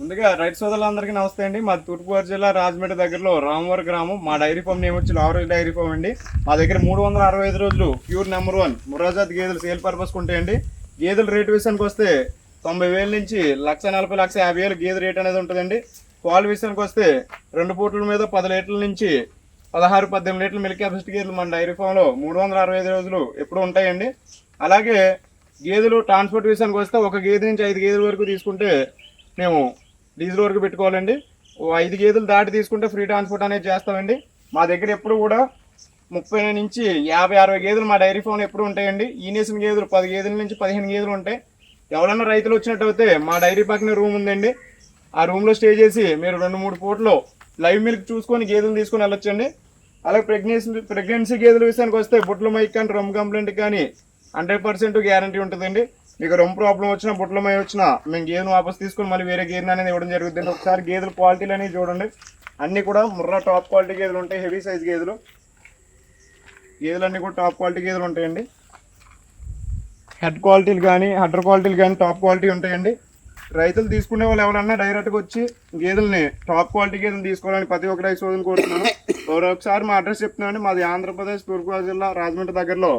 ముందుగా రైతు సోదరులందరికీ నమస్తే అండి. మా తూర్పుగోదావరి జిల్లా రాజమండ్రి దగ్గరలో రామవరం గ్రామం. మా డైరీ ఫామ్ నేమ్ వచ్చి లావరేజ్ డైరీ ఫామ్ అండి. మా దగ్గర మూడు వందల అరవై ఐదు రోజులు ప్యూర్ నెంబర్ వన్ మురాజాత్ గేదెలు సేల్ పర్పస్ ఉంటాయండి గేదెల రేటు విషయానికి వస్తే తొంభై వేల నుంచి లక్ష నలభై లక్ష యాభై వేలు గేదె రేట్ అనేది ఉంటుందండి. పాలు విషయానికి వస్తే రెండు పూటల మీద పది లీటర్ల నుంచి పదహారు పద్దెనిమిది లీటర్ల మిల్క్ కెపాసిటీ గేదెలు మన డైరీ ఫామ్లో మూడు వందల అరవై ఐదు రోజులు ఎప్పుడు ఉంటాయండి. అలాగే గేదెలు ట్రాన్స్పోర్ట్ విషయానికి వస్తే ఒక గేదె నుంచి ఐదు గేదెల వరకు తీసుకుంటే మేము డీజిల్ వరకు పెట్టుకోవాలండి. ఓ ఐదు గేదెలు దాటి తీసుకుంటే ఫ్రీ ట్రాన్స్పోర్ట్ అనేది చేస్తామండి. మా దగ్గర ఎప్పుడు కూడా ముప్పై నుంచి యాభై అరవై గేదెలు మా డైరీ ఫామ్లో ఎప్పుడు ఉంటాయండి. ఈనేసిన గేదెలు పది గేదెల నుంచి పదిహేను గేదెలు ఉంటాయి. ఎవరన్నా రైతులు వచ్చినట్టయితే మా డైరీ పక్కన రూమ్ ఉందండి. ఆ రూమ్లో స్టే చేసి మీరు రెండు మూడు పూటలో లైవ్ మిల్క్ చూసుకొని గేదెలు తీసుకొని వెళ్ళొచ్చండి. అలాగే ప్రెగ్నెన్సీ ప్రెగ్నెన్సీ గేదెల విషయానికి వస్తే బుట్ల మైక్ కానీ రొమ్ కంప్లైంట్ కానీ హండ్రెడ్ పర్సెంట్ గ్యారంటీ ఉంటుందండి. మీకు రొమ్ ప్రాబ్లం వచ్చినా బుట్ల మై వచ్చినా మేము గేదెను వాపస్ తీసుకొని మళ్ళీ వేరే గేదెని అనేది ఇవ్వడం జరుగుతుంది. ఒకసారి గేదెల క్వాలిటీలు అనేది చూడండి. అన్నీ కూడా ముర్రా టాప్ క్వాలిటీ గేదెలు ఉంటాయి హెవీ సైజ్ గేదెలు. గేదెలన్నీ కూడా టాప్ క్వాలిటీ గేదెలు ఉంటాయండి. హెడ్ క్వాలిటీలు కానీ హెడర్ క్వాలిటీలు కానీ టాప్ క్వాలిటీ ఉంటాయండి. రైతులు తీసుకునే వాళ్ళు ఎవరన్నా డైరెక్ట్గా వచ్చి గేదెల్ని టాప్ క్వాలిటీ గేదెలు తీసుకోవాలని ప్రతి ఒక్క రైతు కోరుతున్నాను. ఒకసారి మా అడ్రస్ చెప్తున్నాను మాది ఆంధ్రప్రదేశ్ తూర్పుగోదావరి జిల్లా రాజమండ్రి దగ్గరలో.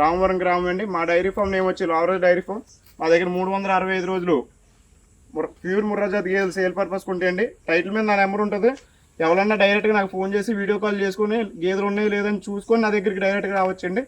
రామవరం గ్రామం అండి. మా డైరీ ఫామ్ నేమ్ వచ్చి లావరేజ్ డైరీ ఫామ్. మా దగ్గర మూడు వందల అరవై ఐదు రోజులు ప్యూర్ ముర్రాజాతి గేదెలు సేల్ పర్పస్ ఉంటాయండి. టైటిల్ మీద నా నెంబర్ ఉంటుంది. ఎవరన్నా డైరెక్ట్గా నాకు ఫోన్ చేసి వీడియో కాల్ చేసుకుని గేదెలు ఉన్నాయి లేదని చూసుకొని నా దగ్గరికి డైరెక్ట్గా రావచ్చండి.